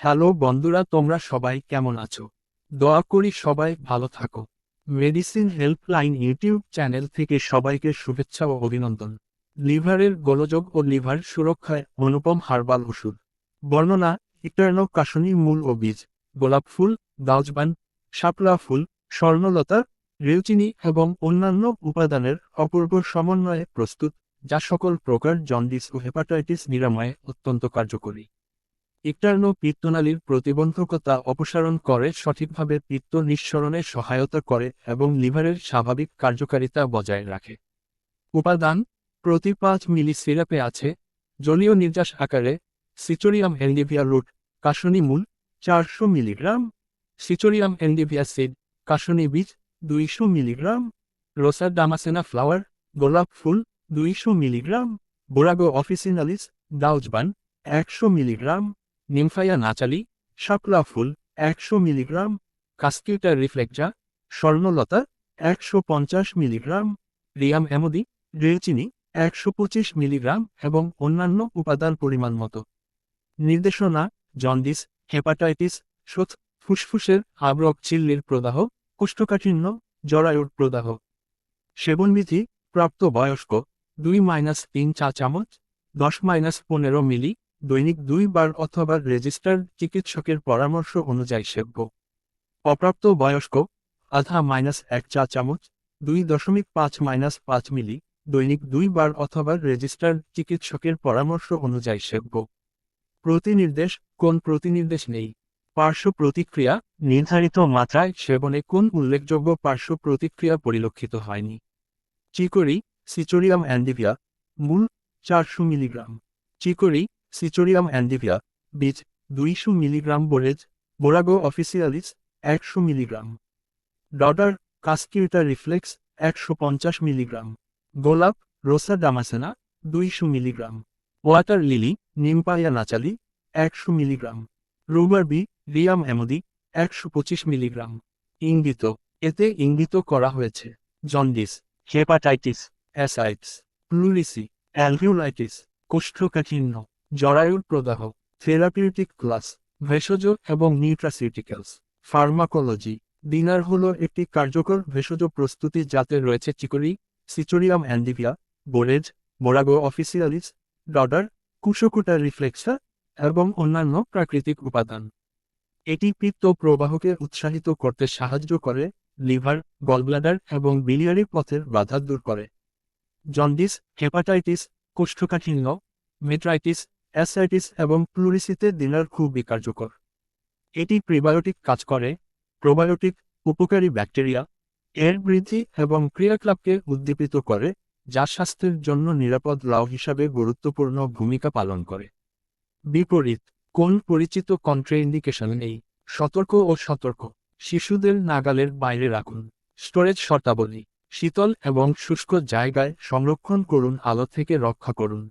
Hello বন্ধুরা, তোমরা সবাই কেমন আছো? দোয়া করি সবাই ভালো থাকো। মেডিসিন হেল্পলাইন ইউটিউব চ্যানেল থেকে সবাইকে শুভেচ্ছা ও অভিনন্দন। লিভারের গোলযোগ ও লিভার সুরক্ষায় অনুপম হার্বাল ওষুধ। বর্ণনা, ইটার্নো কাশনি মূল ও বীজ। গোলাপ ফুল, দাউজবান, শাপলা ফুল, স্বর্ণলতা, রেউচিনি এবং অন্যান্য উপাদানের অপূর্ব সমন্বয়ে প্রস্তুত, যা সকল প্রকার জন্ডিস ও হেপাটাইটিস নিরাময়ে অত্যন্ত কার্যকরী। ইকটার্নো পিত্তনালীর প্রতিবন্ধকতা অপসারণ করে, সঠিকভাবে পিত্ত নিঃসরণে সহায়তা করে এবং লিভারের স্বাভাবিক কার্যকারিতা বজায় রাখে। উপাদান, প্রতি পাঁচ মিলি সিরাপে আছে, জলীয় নির্যাস আকারে, সিচোরিয়াম এন্ডিভিয়া রুট, কাশনি মূল, চারশো মিলিগ্রাম। সিচোরিয়াম এন্ডিভিয়া সিড, কাশনি বীজ, দুইশো মিলিগ্রাম। রোসার ডামাসেনা ফ্লাওয়ার, গোলাপ ফুল, দুইশো মিলিগ্রাম। বোরাগো অফিসিনালিস, দাউজবান, একশো মিলিগ্রাম। নিমফাইয়া নাচালি শাপলা ফুল একশো মিলিগ্রাম কাস্কিউটার রিফ্লেক্সা স্বর্ণলতা একশো পঞ্চাশ মিলিগ্রাম রিয়াম এমদি রেলচিনি একশো পঁচিশ মিলিগ্রাম এবং অন্যান্য উপাদান পরিমাণ মতো। নির্দেশনা জন্ডিস হেপাটাইটিস শোথ ফুসফুসের আবরক চিল্লির প্রদাহ কোষ্ঠকাঠিন্য জরায়ুর প্রদাহ। সেবনবিধি প্রাপ্ত বয়স্ক দুই মাইনাস তিন চা চামচ দশ মাইনাস পনেরো মিলি দৈনিক দুইবার অথবা রেজিস্টার্ড চিকিৎসকের পরামর্শ অনুযায়ী সেব্য অপ্রাপ্ত বয়স্ক, আধা মাইনাস এক চা চামচ, দুই দশমিক পাঁচ মাইনাস পাঁচ মিলি, দৈনিক দুইবার অথবা রেজিস্টার্ড চিকিৎসকের পরামর্শ অনুযায়ী সেব্য প্রতিনির্দেশ, কোন প্রতিনির্দেশ নেই? পার্শ্ব প্রতিক্রিয়া, নির্ধারিত মাত্রায় সেবনে কোন উল্লেখযোগ্য পার্শ্ব প্রতিক্রিয়া পরিলক্ষিত হয়নি? চিকরি, সিচোরিয়াম অ্যান্ডিভিয়া, মূল চারশো মিলিগ্রাম। চিকরি সিচোরিয়াম অ্যান্ডিভিয়া বীজ দুইশো মিলিগ্রাম বোরেজ বোরাগো অফিসিয়ালিস একশো মিলিগ্রাম ডডার কাস্কিউটা রিফ্লেক্স একশো পঞ্চাশ মিলিগ্রাম গোলাপ রোসা ডামাসেনা দুইশো milligram water lily Nymphaea nouchali একশো মিলিগ্রাম রুবার বি রিয়াম এমদি একশো পঁচিশ মিলিগ্রাম ইঙ্গিত এতে ইঙ্গিত করা হয়েছে। Jaundice hepatitis ascites pleurisy alveolitis কোষ্ঠকাঠিন্য। জরায়ুর প্রদাহ থেরাপিউটিক ক্লাস ভেষজ এবং নিউট্রাসিউটিক্যালস ফার্মাকোলজি ডিনার হল একটি কার্যকর ভেষজ প্রস্তুতি যাতে রয়েছে চিকরি সিচোরিয়াম অ্যান্ডিভিয়া বোরেজ, বোরাগো অফিসিয়ালিস ডডার কুশকুটা রিফ্লেক্সা এবং অন্যান্য প্রাকৃতিক উপাদান। এটি পিত্ত প্রবাহকে উৎসাহিত করতে সাহায্য করে, লিভার গলব্লাডার এবং বিলিয়ারি পথের বাধা দূর করে। জন্ডিস হেপাটাইটিস কোষ্ঠকাঠিন্য মেট্রাইটিস অ্যাসাইটিস এবং প্লুরিসিতে ডিনার খুবই কার্যকর এটি প্রিবায়োটিক কাজ করে, প্রোবায়োটিক, উপকারী ব্যাকটেরিয়া, এর বৃদ্ধি এবং ক্রিয়াকলাপকে উদ্দীপিত করে, যা স্বাস্থ্যের জন্য নিরাপদ লাউ হিসাবে গুরুত্বপূর্ণ ভূমিকা পালন করে। বিপরীত, কোন পরিচিত কন্ট্রাইন্ডিকেশন নেই? সতর্ক ও সতর্ক, শিশুদের নাগালের বাইরে রাখুন। স্টোরেজ শর্তাবলী, শীতল এবং শুষ্ক জায়গায় সংরক্ষণ করুন, আলো থেকে রক্ষা করুন।